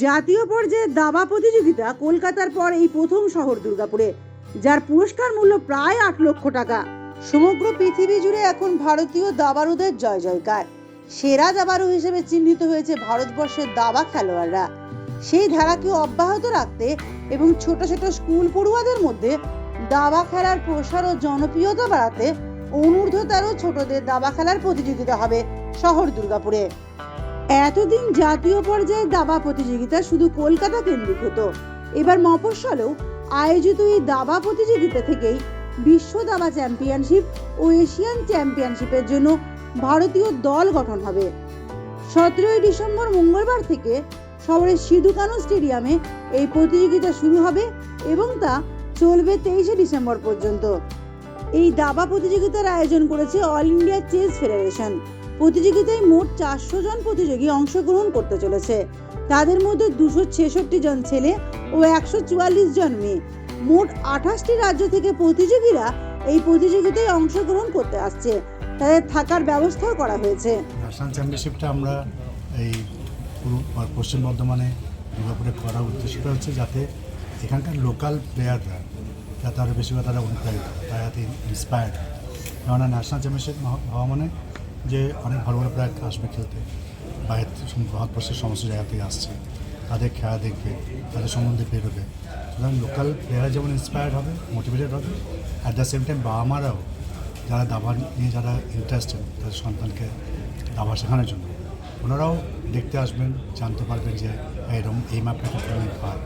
জাতীয় পর্যায়ে দাবা প্রতিযোগিতা কলকাতার পর এই প্রথম শহর দুর্গাপুরে, যার পুরস্কার মূল্য প্রায় আট লক্ষ টাকা। সমগ্র পৃথিবী জুড়ে এখন ভারতীয় দাবারুদের জয় জয়কার। সেরা দাবারু হিসেবে চিহ্নিত হয়েছে ভারতবর্ষের দাবা খেলোয়াড়রা। সেই ধারাকে অব্যাহত রাখতে এবং ছোট ছোট স্কুল পড়ুয়াদের মধ্যে দাবা খেলার প্রসার ও জনপ্রিয়তা বাড়াতে অনূর্ধ্ব তেরো ছোটদের দাবা খেলার প্রতিযোগিতা হবে শহর দুর্গাপুরে। এতদিন জাতীয় পর্যায়ে দাবা প্রতিযোগিতা শুধু কলকাতা কেন্দ্রিক হতো এবার মফস্বলেও আয়োজিত এই দাবা প্রতিযোগিতা থেকেই বিশ্ব দাবা চ্যাম্পিয়নশিপ ও এশিয়ান চ্যাম্পিয়নশিপের জন্য ভারতীয় দল গঠন হবে। সতেরোই ডিসেম্বর মঙ্গলবার থেকে শহরের সিধু কানু স্টেডিয়ামে এই প্রতিযোগিতা শুরু হবে এবং তা চলবে তেইশে ডিসেম্বর পর্যন্ত। এই দাবা প্রতিযোগিতার আয়োজন করেছে অল ইন্ডিয়া চেস ফেডারেশন। প্রতিযোগিতায় মোট চারশো জন প্রতিযোগী অংশগ্রহণ করতে চলেছে। তাদের মধ্যে দুশো ছেষট্টি জন ছেলে ও একশো চুয়াল্লিশ জন মেয়ে। মোট আঠাশটি রাজ্য থেকে প্রতিযোগীরা এই প্রতিযোগিতায় অংশগ্রহণ করতে আসছে। তাদের থাকার ব্যবস্থাও করা হয়েছে। ন্যাশনাল চ্যাম্পিয়নশিপটা আমরা এই পশ্চিম বর্ধমানে দুর্গাপুরে করার উদ্দেশ্যটা হচ্ছে যাতে এখানকার লোকাল প্লেয়াররা, যাতে আরও বেশি করে তারা অনুপ্রাণিত তারা যাতে ইন্সপায়ার্ড হয়। কেননা ন্যাশনাল চ্যাম্পিয়নশিপ হওয়া মানে যে অনেক ভালো ভালো প্লেয়ার আসবে খেলতে। বাইরের থেকে- ভারতবর্ষের সমস্ত জায়গা থেকে আসছে। তাদের খেলা দেখবে, তাদের সম্বন্ধে বেরোবে। সুতরাং লোকাল প্লেয়ার যেমন ইন্সপায়ার্ড হবে মোটিভেটেড হবে অ্যাট দ্য সেম টাইম বাবা মারাও যারা দাবা নিয়ে যারা ইন্টারেস্টেড তাদের সন্তানকে দাবা শেখানোর জন্য। ওনারাও দেখতে আসবেন, জানতে পারবেন যে এরকম এই ম্যাপটা টুর্নামেন্ট হয়।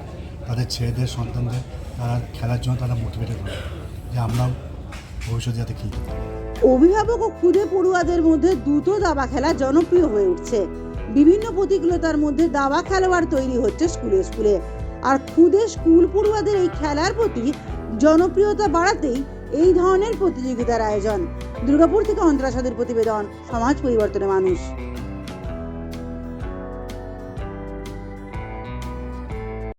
তাদের ছেলেদের, সন্তানদের, তারা খেলার জন্য তারা মোটিভেটেড হবে। যে আমরাও ভবিষ্যতে যাতে খেলতে পারি। অভিভাবক ও খুদে পড়ুয়াদের মধ্যে দ্রুত দাবা খেলা জনপ্রিয় হয়ে উঠছে। বিভিন্ন প্রতিকূলতার মধ্যে দাবা খেলোয়াড় তৈরি হচ্ছে স্কুলে স্কুলে। আর খুদে স্কুল পড়ুয়াদের এই খেলার প্রতি জনপ্রিয়তা বাড়াতেই এই ধরনের প্রতিযোগিতার আয়োজন। দুর্গাপুর থেকে অন্তরাসাদের প্রতিবেদন, সমাজ পরিবর্তনের মানুষ।